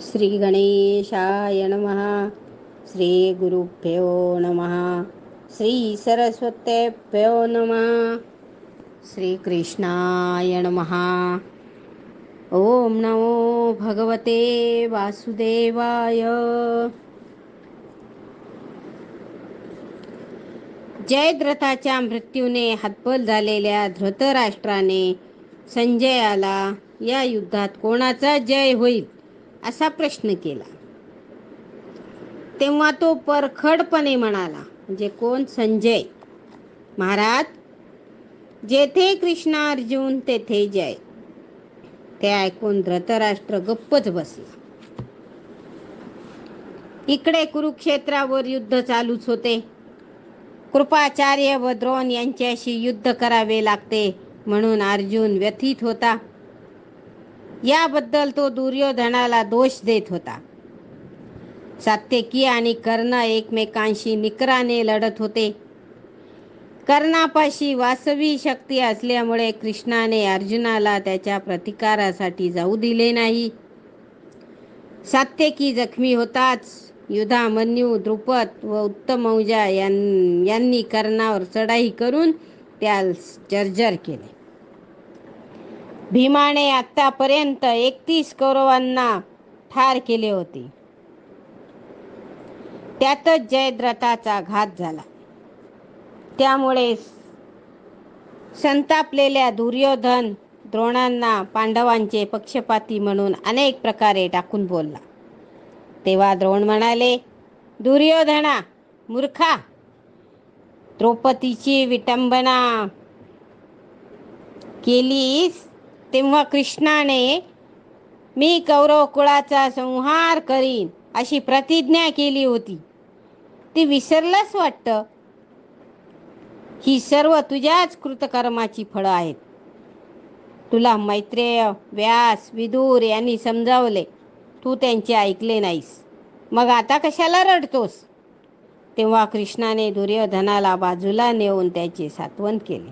श्री गणेशाय नमः। श्री गुरुभ्यो नमः। श्री सरस्वतेभ्यो नमः। श्री नमः। ओम नमो भगवते वासुदेवाय। जयद्रथाच्या मृत्यूने हतबल झालेल्या धृतराष्ट्राने संजयाला या युद्धात कोणाचा जय होईल? असा प्रश्न केला. तेव्हा तो परखडपणे म्हणाला म्हणजे कोण? संजय. महाराज जेथे कृष्ण अर्जुन तेथे जय. ते ऐकून धृतराष्ट्र गप्पच बसला. इकडे कुरुक्षेत्रावर युद्ध चालूच होते. कृपाचार्य व द्रोण यांच्याशी युद्ध करावे लागते म्हणून अर्जुन व्यथित होता. याबद्दल तो दुर्योधनाला दोष देत होता. सात्यकी आणि कर्ण एकमेकांशी निकराने लढत होते. कर्णापाशी वासवी शक्ती असल्यामुळे कृष्णाने अर्जुनाला त्याच्या प्रतिकारासाठी जाऊ दिले नाही. सात्यकी जखमी होताच युधामन्यू द्रुपद व उत्तमौजा यांनी कर्णावर चढाई करून त्यास जर्जर केले. भीमाने आतापर्यंत एकतीस कौरवांना ठार केले होते. त्यातच जयद्रथाचा घात झाला. त्यामुळे संतापलेल्या दुर्योधन द्रोणांना पांडवांचे पक्षपाती म्हणून अनेक प्रकारे टाकून बोलला. तेव्हा द्रोण म्हणाले दुर्योधना मूर्खा! द्रौपदीची विटंबना केलीस? तेव्हा कृष्णाने मी कौरव कुळाचा संहार करीन अशी प्रतिज्ञा केली होती. ती विसरलंच वाटतं. ही सर्व तुझ्याच कृतकर्माची फळं आहेत. तुला मैत्रेय व्यास विदूर यांनी समजावले. तू त्यांचे ऐकले नाहीस. मग आता कशाला रडतोस? तेव्हा कृष्णाने दुर्योधनाला बाजूला नेऊन त्याचे सात्वन केले.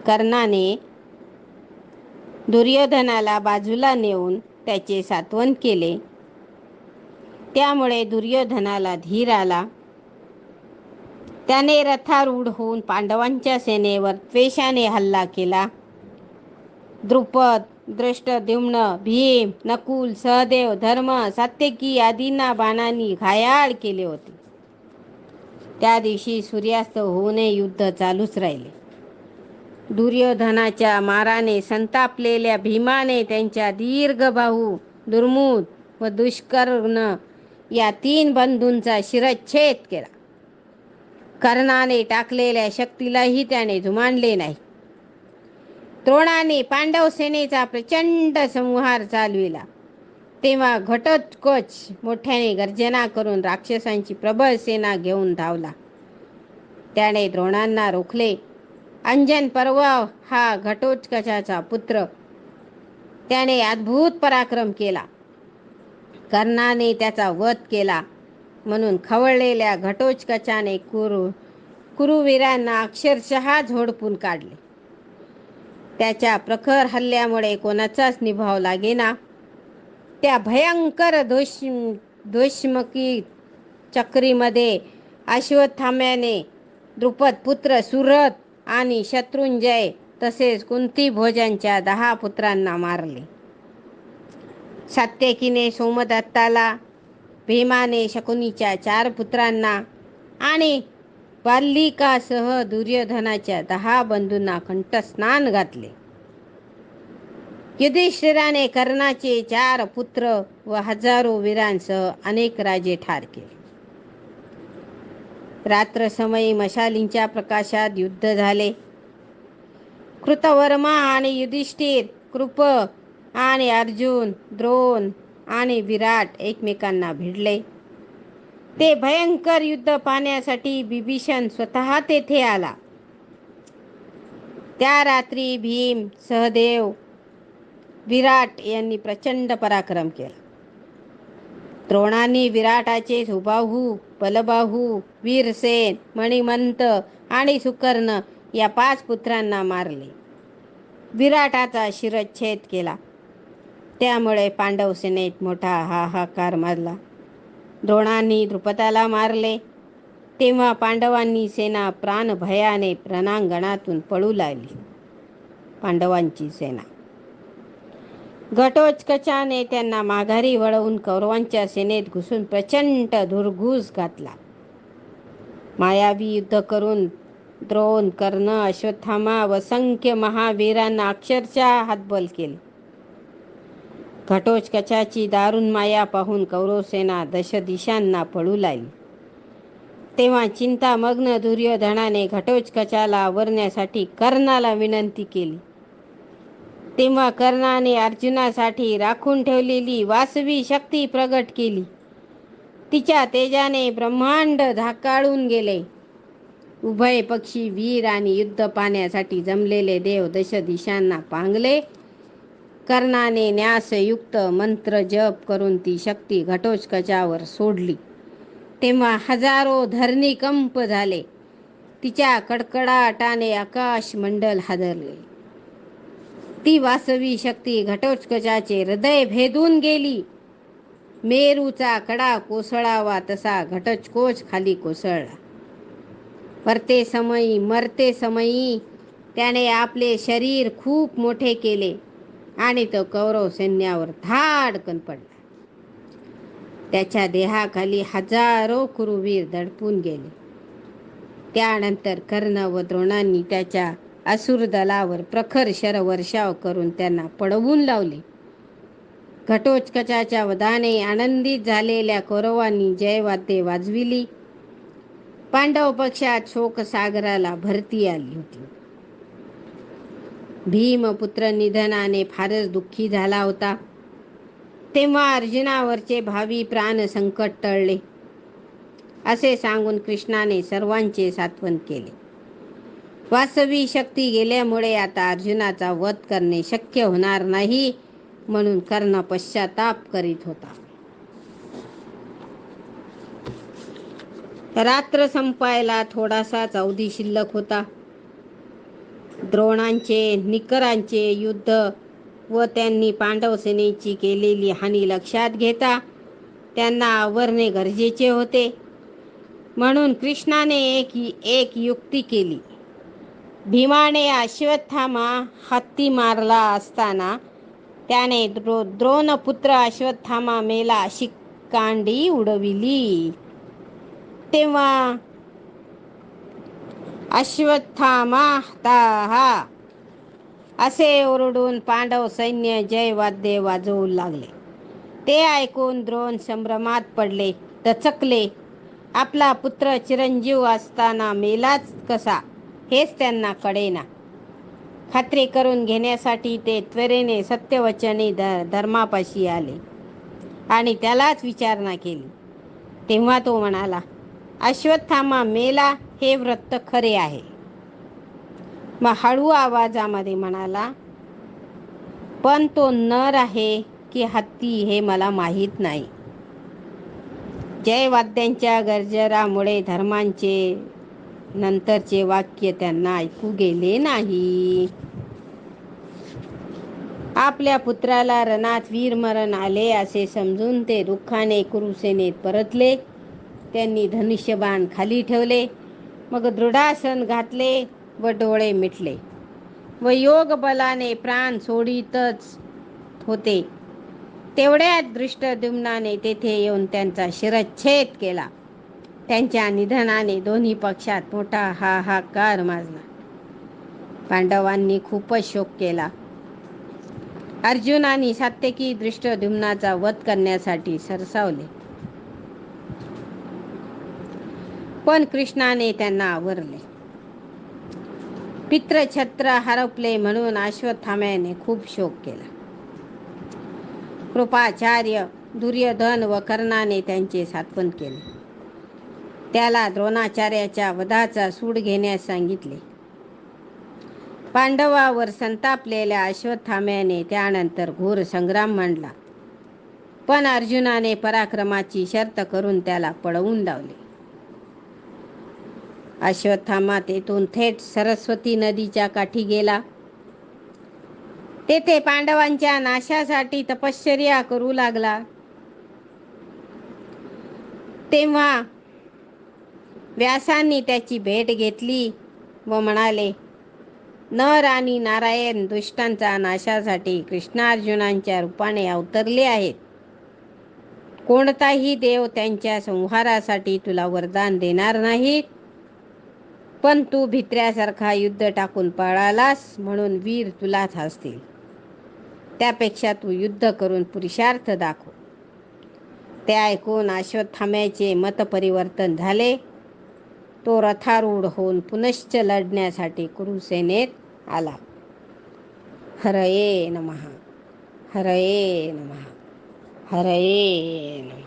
कर्णाने दुर्योधनाला बाजूला नेऊन त्याचे सात्वन केले. त्यामुळे दुर्योधनाला धीर आला. त्याने रथारूढ होऊन पांडवांच्या सेनेवर त्वेषाने हल्ला केला. द्रुपद दृष्ट दिम्न भीम नकुल सहदेव धर्म सात्यकी आदींना बाणांनी घायाळ केले होते. त्या दिवशी सूर्यास्त होऊनही युद्ध चालूच राहिले. दुर्योधनाच्या माराने संतापलेल्या भीमाने त्यांच्या दीर्घ भाऊ दुर्मुद व दुष्कर्ण या तीन बंधूंचा शिरच्छेद केला. कर्णाने टाकलेल्या शक्तीलाही त्याने जुमानले नाही. द्रोणाने पांडव सेनेचा प्रचंड संहार चालविला. तेव्हा घटोत्कच मोठ्याने गर्जना करून राक्षसांची प्रबळ सेना घेऊन धावला. त्याने द्रोणांना रोखले. अंजन पर्व हा घटोत्कचाचा पुत्र. त्याने अद्भुत पराक्रम केला. कर्णाने त्याचा वध केला म्हणून खवळलेल्या घटोत्कचाने कुरु कुरुवीरांना अक्षरशः झोडपून काढले. त्याच्या प्रखर हल्ल्यामुळे कोणाचाच निभाव लागेना. त्या भयंकर दोष दोष्मकी चक्रीमध्ये अश्वत्थाम्याने द्रुपद पुत्र सुरत आणि शत्रुंजय तसेच कुंती भोजांच्या दहा पुत्रांना मारले. सात्यकीने सोमदत्ताला भीमाने शकुनीच्या चार पुत्रांना आणि बाल्लिकासह दुर्योधनाच्या दहा बंधूंना कंठस्नान घातले. युधिष्ठिराने कर्णाचे चार पुत्र व हजारो वीरांसह अनेक राजे ठार केले. रात्रसमयी मशालींच्या प्रकाशात युद्ध झाले. कृतवर्मा आणि युधिष्ठिर कृप आणि अर्जुन द्रोण आणि विराट एकमेकांना भिडले. ते भयंकर युद्ध पाहण्यासाठी बिभीषण स्वतः तेथे आला. त्या रात्री भीम सहदेव विराट यांनी प्रचंड पराक्रम केला. द्रोणांनी विराटाचे सुबाहू बलबाहू वीरसेन मणिमंत आणि सुकर्ण या पाच पुत्रांना मारले. विराटाचा शिरच्छेद केला. त्यामुळे पांडव सेनेत मोठा हाहाकार माजला. द्रोणांनी द्रुपदाला मारले. तेव्हा पांडवांनी सेना प्राणभयाने रणांगणातून पळू लागली. पांडवांची सेना घटोत्कचाने त्यांना माघारी वळवून कौरवांच्या सेनेत घुसून प्रचंड धुरघूस घातला. मायावी युद्ध करून द्रोण कर्ण अश्वत्थामा वसंख्य महावीरांना अक्षरशः हातबल केले. घटोत्कचाची दारुण माया पाहून कौरवसेना दशदिशांना पळू लागली. तेव्हा चिंतामग्न दुर्योधनाने घटोत्कचाला आवरण्यासाठी कर्णाला विनंती केली. तेव्हा कर्णाने अर्जुनासाठी राखून ठेवलेली वासवी शक्ती प्रगट केली. तिच्या तेजाने ब्रह्मांड झाकाळून गेले. उभय पक्षी वीर आणि युद्ध पाहण्यासाठी जमलेले देव दश दिशांना पांगले. कर्णाने न्यासयुक्त मंत्र जप करून ती शक्ती घटोत्कचावर सोडली. तेव्हा हजारो धरणीकंप झाले. तिच्या कडकडाटाने आकाश मंडल हादरले. ती वासवी शक्ती घटोत्कचाचे हृदय भेदून गेली. मेरूचा कडा कोसळावा तसा घटचकोच खाली कोसळला. परते समयी मरते समयी त्याने आपले शरीर खूप मोठे केले आणि तो कौरव सैन्यावर धाडकन पडला. त्याच्या देहाखाली हजारो कुरुवीर दडपून गेले. त्यानंतर कर्ण व द्रोणांनी त्याच्या असुर दलावर प्रखर शर वर्षाव करून त्यांना पडवून लावले. घटोत्कचाच्या वधाने आनंदित झालेल्या कौरवांनी जयवाद्ये वाजविली. पांडव पक्षात शोकसागराला भरती आली होती. भीमपुत्र निधनाने फारच दुःखी झाला होता. तेव्हा अर्जुनावरचे भावी प्राण संकट टळले. असे सांगून कृष्णाने सर्वांचे सात्वन केले. वास्तवी शक्ती गेल्यामुळे आता अर्जुनाचा वध करणे शक्य होणार नाही म्हणून कर्ण पश्चाताप करीत होता. रात्र संपायला थोडासा चौदी शिल्लक होता. द्रोणांचे निकरांचे युद्ध व त्यांनी पांडव सेनेची केलेली हानी लक्षात घेता त्यांना आवरणे गरजेचे होते. म्हणून कृष्णाने एक एक युक्ती केली. भीमाने अश्वत्थामा हत्ती मारला असताना त्याने द्रो द्रोणपुत्र अश्वत्थामा मेला अशी कांडी उडविली. तेव्हा अश्वत्थामा ताहा असे ओरडून पांडव सैन्य जय वाद्य वाजवू लागले. ते ऐकून द्रोण संभ्रमात पडले दचकले. आपला पुत्र चिरंजीव असताना मेलाच कसा? हेच त्यांना कळेना. खात्री करून घेण्यासाठी ते त्वरेने सत्यवचने ध धर्मापाशी आले. आणि त्यालाच विचारणा केली. तेव्हा तो म्हणाला अश्वत्थामा मेला हे वृत्त खरे आहे. मग हळू आवाजामध्ये म्हणाला पण तो नर आहे की हत्ती हे मला माहीत नाही. जयवाद्यांच्या गरजरामुळे धर्मांचे नंतरचे वाक्य त्यांना ऐकू गेले नाही. आपल्या पुत्राला रणात वीरमरण आले असे समजून ते दुःखाने कुरुसेनेत परतले. त्यांनी धनुष्यबाण खाली ठेवले मग दृढासन घातले व डोळे मिटले. व योग बलाने प्राण सोडितच होते. तेवढ्यात दृष्टद्युम्नाने तेथे येऊन त्यांचा शिरच्छेद केला. त्यांच्या निधनाने दोन्ही पक्षात मोठा हाहाकार माजला. पांडवांनी खूपच शोक केला. अर्जुनाने सात्यकी दृष्टद्युम्नाचा वध करण्यासाठी सरसावले. पण कृष्णाने त्यांना आवरले. पित्रछत्र हरपले म्हणून अश्वत्थाम्याने खूप शोक केला. कृपाचार्य दुर्योधन व कर्णाने त्यांचे सात्वन केले. त्याला द्रोणाचार्याच्या वधाचा सूड घेण्यास सांगितले. पांडवावर संतापलेल्या अश्वत्थाम्याने त्यानंतर घोर संग्राम मांडला. पण अर्जुनाने पराक्रमाची शर्त करून त्याला पळवून लावले. अश्वत्थामा तेथून थेट सरस्वती नदीच्या काठी गेला. तेथे पांडवांच्या नाशासाठी तपश्चर्या करू लागला. तेव्हा व्यासांनी त्याची भेट घेतली व म्हणाले नर आणि नारायण दुष्टांचा नाशासाठी कृष्णार्जुनांच्या रूपाने अवतरले आहेत. कोणताही देव त्यांच्या संहारासाठी तुला वरदान देणार नाहीत पण तू भित्र्यासारखा युद्ध टाकून पळालास म्हणून वीर तुलाच हसतील त्यापेक्षा तू युद्ध करून पुरुषार्थ दाखव. ते ऐकून अश्वत्थाम्याचे मतपरिवर्तन झाले. तो रथारूढ होऊन पुनश्च लढण्यासाठी कुरुसेनेत आला. हरये नमः हरये नमः हरये नमः.